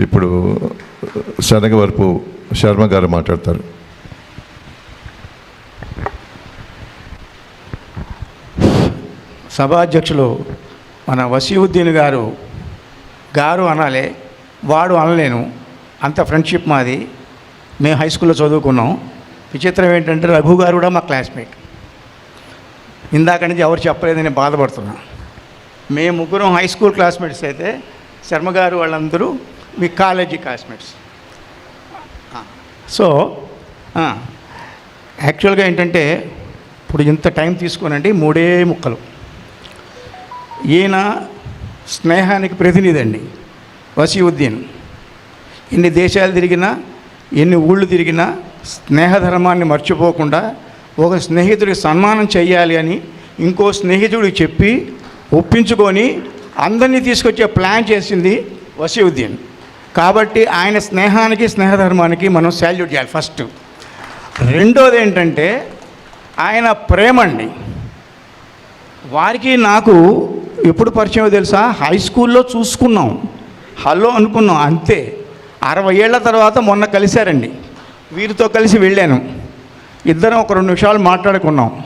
ఇప్పుడు శనగవరపు శర్మ గారు మాట్లాడతారు. సభాధ్యక్షులు మన వసీవుద్దీన్ గారు గారు అనాలే వాడు అనలేను. అంత ఫ్రెండ్షిప్ మాది. మేము హై స్కూల్లో చదువుకున్నాం. విచిత్రం ఏంటంటే రఘు గారు కూడా మా క్లాస్మేట్. ఇందాక నుంచి ఎవరు చెప్పలేదని బాధపడుతున్నా. మేము ముగ్గురం హై స్కూల్ క్లాస్మేట్స్ అయితే శర్మ గారు వాళ్ళందరూ మీ కాలేజీ క్లాస్మేట్స్. సో యాక్చువల్గా ఏంటంటే ఇప్పుడు ఇంత టైం తీసుకోనండి మూడే ముక్కలు. ఈయన స్నేహానికి ప్రతినిధి అండి వసీవుద్దీన్ ఎన్ని దేశాలు తిరిగినా ఎన్ని ఊళ్ళు తిరిగినా స్నేహధర్మాన్ని మర్చిపోకుండా ఒక స్నేహితుడికి సన్మానం చేయాలి అని ఇంకో స్నేహితుడికి చెప్పి ఒప్పించుకొని అందరినీ తీసుకొచ్చే ప్లాన్ చేసింది వసీవుద్దీన్ కాబట్టి ఆయన స్నేహానికి స్నేహధర్మానికి మనం శాల్యూట్ చేయాలి ఫస్ట్ రెండోది ఏంటంటే ఆయన ప్రేమ అండి వారికి నాకు ఎప్పుడు పరిచయం తెలుసా? హై స్కూల్లో చూసుకున్నాం. హలో అనుకున్నాం. అంతే. అరవై ఏళ్ళ తర్వాత మొన్న కలిశారండి. వీరితో కలిసి వెళ్ళాను. ఇద్దరం ఒక రెండు నిమిషాలు మాట్లాడుకున్నాం.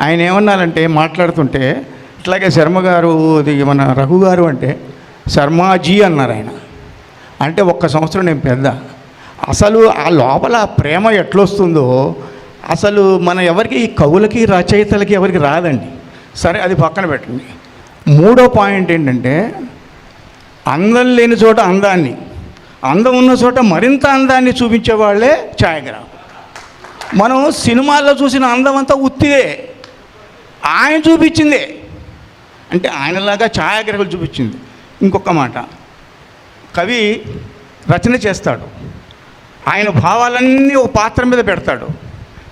ఆయన ఏమన్నారంటే మాట్లాడుతుంటే ఇట్లాగే శర్మ గారు మన రఘు గారు అంటే శర్మాజీ అన్నారు ఆయన. అంటే ఒక్క సంవత్సరం నేను పెద్ద. అసలు ఆ లోపల ప్రేమ ఎట్లొస్తుందో అసలు మన ఎవరికి ఈ కవులకి రచయితలకి ఎవరికి రాదండి. సరే అది పక్కన పెట్టండి. మూడో పాయింట్ ఏంటంటే అందం లేని చోట అందాన్ని అందం ఉన్న చోట మరింత అందాన్ని చూపించే వాళ్ళే ఛాయాగ్రాఫ్ మనం సినిమాల్లో చూసిన అందం అంతా ఉత్తిదే. ఆయన చూపించిందే. అంటే ఆయనలాగా ఛాయాగ్రహం చూపించింది. ఇంకొక మాట. కవి రచన చేస్తాడు. ఆయన భావాలన్నీ ఒక పాత్ర మీద పెడతాడు.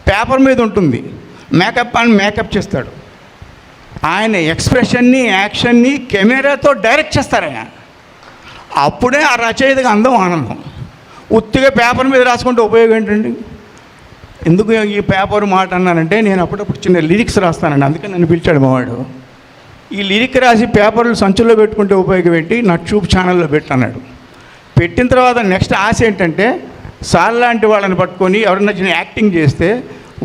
పేపర్ మీద ఉంటుంది. మేకప్ అని మేకప్ చేస్తాడు. ఆయన ఎక్స్ప్రెషన్ని యాక్షన్ని కెమెరాతో డైరెక్ట్ చేస్తారు ఆయన. అప్పుడే ఆ రచయితకి అందం ఆనందం. ఉత్తిగా పేపర్ మీద రాసుకుంటే ఉపయోగం ఏంటండి? ఎందుకు ఈ పేపర్ మాట అన్నానంటే నేను అప్పుడప్పుడు చిన్న లిరిక్స్ రాస్తానండి. అందుకని నన్ను పిలిచాడు మావాడు. ఈ లిరిక్ రాసి పేపర్లు సంచుల్లో పెట్టుకుంటే ఉపయోగం ఏంటి? నా ట్యూబ్ ఛానల్లో పెట్టన్నాడు. పెట్టిన తర్వాత నెక్స్ట్ ఆశ ఏంటంటే సార్ లాంటి వాళ్ళని పట్టుకొని ఎవరన్నా చిన్న యాక్టింగ్ చేస్తే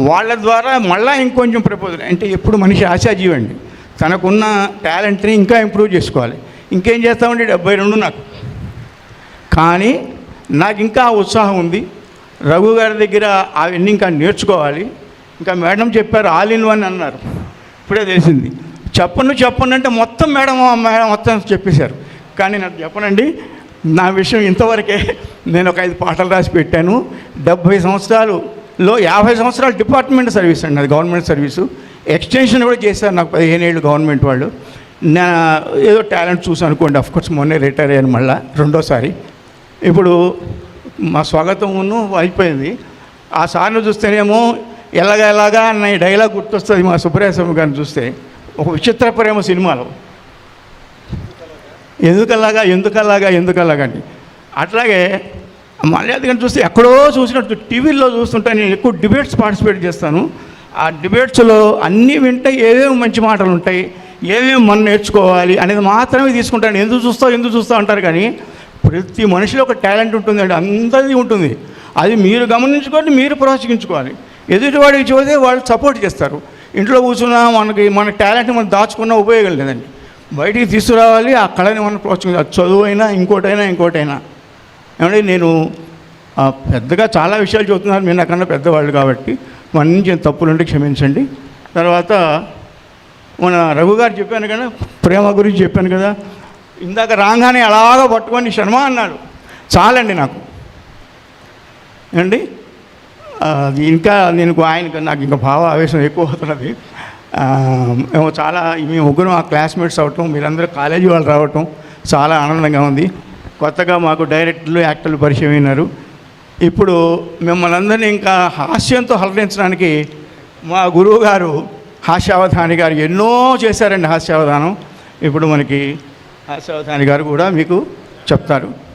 వాళ్ళ ద్వారా మళ్ళీ ఇంకొంచెం ప్రపోజల్ అంటే ఎప్పుడు మనిషి ఆశాజీవండి తనకున్న టాలెంట్ని ఇంకా ఇంప్రూవ్ చేసుకోవాలి. ఇంకేం చేస్తామంటే డెబ్బై రెండు నాకు. కానీ నాకు ఇంకా ఉత్సాహం ఉంది. రఘు గారి దగ్గర అవన్నీ ఇంకా నేర్చుకోవాలి. ఇంకా మేడం చెప్పారు ఆల్ ఇన్ వన్ అన్నారు. ఇప్పుడే తెలిసింది. చెప్పను చెప్పను అంటే మొత్తం మేడం మేడం మొత్తం చెప్పేశారు. కానీ నాకు చెప్పనండి నా విషయం ఇంతవరకే నేను ఒక ఐదు పాటలు రాసి పెట్టాను. డెబ్భై సంవత్సరాలులో యాభై సంవత్సరాలు డిపార్ట్మెంట్ సర్వీస్ అండి అది గవర్నమెంట్ సర్వీసు. ఎక్స్టెన్షన్ కూడా చేశారు నాకు పదిహేను ఏళ్ళు గవర్నమెంట్ వాళ్ళు. నా ఏదో టాలెంట్ చూసాను అనుకోండి అఫ్కోర్స్ మొన్నే రిటైర్ అయ్యాను మళ్ళీ రెండోసారి. ఇప్పుడు మా స్వాగతమును అయిపోయింది. ఆ సార్ని చూస్తేనేమో ఎలాగా ఎలాగా అన్న డైలాగ్ గుర్తొస్తుంది మా సుబ్రహ్మణ్యం గారిని చూస్తే. ఒక విచిత్ర ప్రేమ సినిమాలో. ఎందుకలాగా ఎందుకలాగా ఎందుకలాగా అని. అట్లాగే మర్యాదగా చూస్తే ఎక్కడో చూసినట్టు టీవీల్లో చూస్తుంటే నేను ఎక్కువ డిబేట్స్ పార్టిసిపేట్ చేస్తాను. ఆ డిబేట్స్లో అన్నీ వింటే ఏమేమి మంచి మాటలు ఉంటాయి ఏమేమి మనం నేర్చుకోవాలి అనేది మాత్రమే తీసుకుంటాను. ఎందుకు చూస్తావు ఎందుకు చూస్తావు అంటారు కానీ ప్రతి మనిషిలో ఒక టాలెంట్ ఉంటుందండి అందరిది ఉంటుంది. అది మీరు గమనించుకొని మీరు ప్రోత్సహించుకోవాలి. ఎదుటివాడికి చూస్తే వాళ్ళు సపోర్ట్ చేస్తారు. ఇంట్లో కూర్చున్నా మనకి మన టాలెంట్ మనం దాచుకున్న ఉపయోగం లేదండి. బయటికి తీసుకురావాలి ఆ మనం ప్రోత్సహించాలి చదువు అయినా ఇంకోటైనా ఇంకోటైనా. ఏమంటే నేను పెద్దగా చాలా విషయాలు చెబుతున్నారు మీరు నాకన్నా పెద్దవాళ్ళు కాబట్టి. మన నుంచి తప్పులు ఉంటే క్షమించండి. తర్వాత మన రఘు గారు చెప్పాను కదా ప్రేమ గురించి చెప్పాను కదా ఇందాక రాగానే అలాగా పట్టుకొని శర్మ అన్నాడు. చాలండి నాకు. ఏమండి? అది ఇంకా నేను ఆయనకు నాకు ఇంకా భావ ఆవేశం ఎక్కువ అవుతున్నది. మేము చాలా మేము ముగ్గురు మా క్లాస్మేట్స్ అవటం మీరందరూ కాలేజీ వాళ్ళు రావటం చాలా ఆనందంగా ఉంది. కొత్తగా మాకు డైరెక్టర్లు యాక్టర్లు పరిచయం అయినారు. ఇప్పుడు మిమ్మల్ని అందరినీ ఇంకా హాస్యంతో హలరించడానికి మా గురువు గారు హాస్యావధాని గారు ఎన్నో చేశారండి హాస్యావధానం. ఇప్పుడు మనకి హాస్యావధాని గారు కూడా మీకు చెప్తారు.